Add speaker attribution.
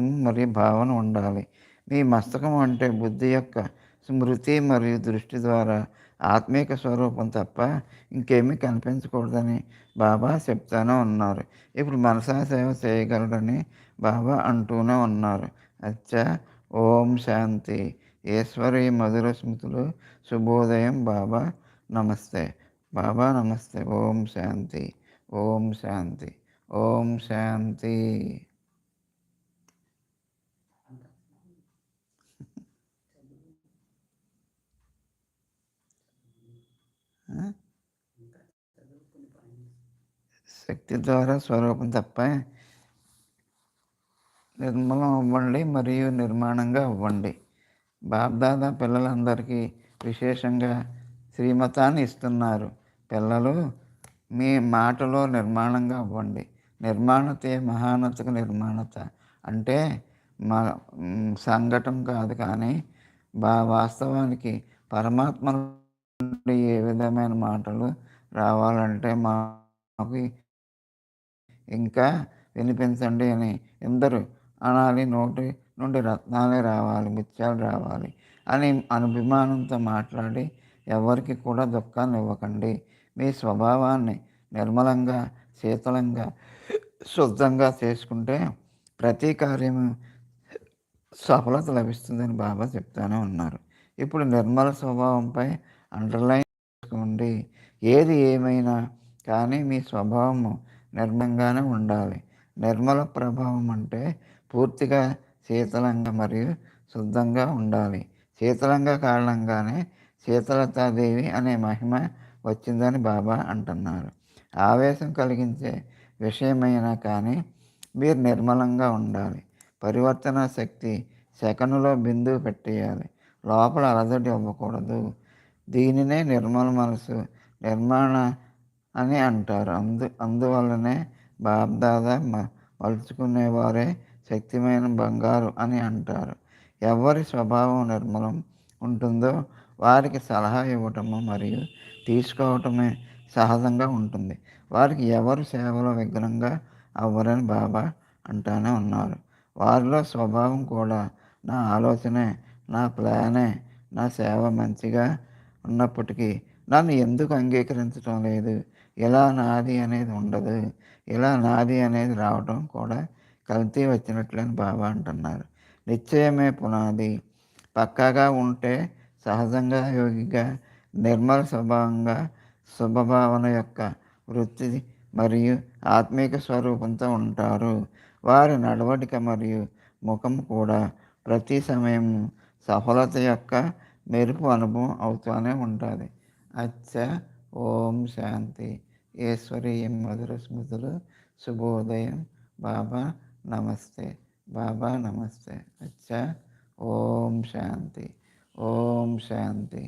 Speaker 1: మరియు భావన ఉండాలి. మీ మస్తకం అంటే బుద్ధి యొక్క స్మృతి మరియు దృష్టి ద్వారా ఆత్మీక స్వరూపం తప్ప ఇంకేమీ కనిపించకూడదని బాబా చెప్తానే ఉన్నారు. ఇప్పుడు మనసా సేవ చేయగలడని బాబా అంటూనే ఉన్నారు. అచ్చా ఓం శాంతి. ఈశ్వరి మధుర స్మృతులు శుభోదయం బాబా నమస్తే. బాబా నమస్తే. ఓం శాంతి. ఓం శాంతి. ఓం శాంతి. శక్తి ద్వారా స్వరూపం తప్ప నిర్మలం అవ్వండి మరియు నిర్మాణంగా అవ్వండి. బాబ్దాదా పిల్లలందరికీ విశేషంగా శ్రీమతాన్ని ఇస్తున్నారు. పిల్లలు మీ మాటలో నిర్మాణంగా అవ్వండి. నిర్మాణతే మహానతకు నిర్మాణత. అంటే మా సంఘటం కాదు కానీ బా వాస్తవానికి పరమాత్మ నుండి ఏ విధమైన మాటలు రావాలంటే మా మాకు ఇంకా వినిపించండి అని ఎందరు అనాలి నోటి నుండి రత్నాలే రావాలి ముత్యాలు రావాలి అని అనుభిమానంతో మాట్లాడి ఎవరికి కూడా దుఃఖాన్ని ఇవ్వకండి. మీ స్వభావాన్ని నిర్మలంగా శీతలంగా శుద్ధంగా చేసుకుంటే ప్రతి కార్యము సఫలత లభిస్తుందని బాబా చెప్తానే ఉన్నారు. ఇప్పుడు నిర్మల స్వభావంపై అండర్లైన్ చేసుకోండి. ఏది ఏమైనా కానీ మీ స్వభావము నిర్మలంగానే ఉండాలి. నిర్మల ప్రభావం అంటే పూర్తిగా శీతలంగా మరియు శుద్ధంగా ఉండాలి. శీతలంగా కారణంగానే శీతలతాదేవి అనే మహిమ వచ్చిందని బాబా అంటున్నారు. ఆవేశం కలిగించే విషయమైనా కానీ మీరు నిర్మలంగా ఉండాలి. పరివర్తన శక్తి సెకనులో బిందువు పెట్టేయాలి. లోపల అలజడి అవ్వకూడదు. దీనినే నిర్మల మనసు నిర్మాణ అని అంటారు. అందు అందువల్లనే బాబ్దాదా మలుచుకునేవారే శక్తిమైన బంగారు అని అంటారు. ఎవరి స్వభావం నిర్మలం ఉంటుందో వారికి సలహా ఇవ్వటము మరియు తీసుకోవటమే సహజంగా ఉంటుంది. వారికి ఎవరు సేవలో విఘ్నంగా అవ్వరని బాబా అంటానే ఉన్నారు. వారిలో స్వభావం కూడా నా ఆలోచనే నా ప్లానే నా సేవ మంచిగా ఉన్నప్పటికీ నన్ను ఎందుకు అంగీకరించడం లేదు? ఇలా నాది అనేది ఉండదు. ఇలా నాది అనేది రావడం కూడా కల్తీ వచ్చినట్లని బాబా అంటున్నారు. నిశ్చయమే పునాది. పక్కాగా ఉంటే సహజంగా యోగిగా నిర్మల స్వభావంగా శుభభావన యొక్క వృత్తి మరియు ఆత్మీక స్వరూపంతో ఉంటారు. వారి నడవడిక మరియు ముఖం కూడా ప్రతి సమయం సఫలత యొక్క మెరుపు అనుభవం అవుతూనే ఉంటుంది. అచ్చ ఓం శాంతి ఈశ్వరీయం మధుర స్మృతులు శుభోదయం బాబా నమస్తే బాబా నమస్తే అచ్చ ఓం శాంతి ఓం శాంతి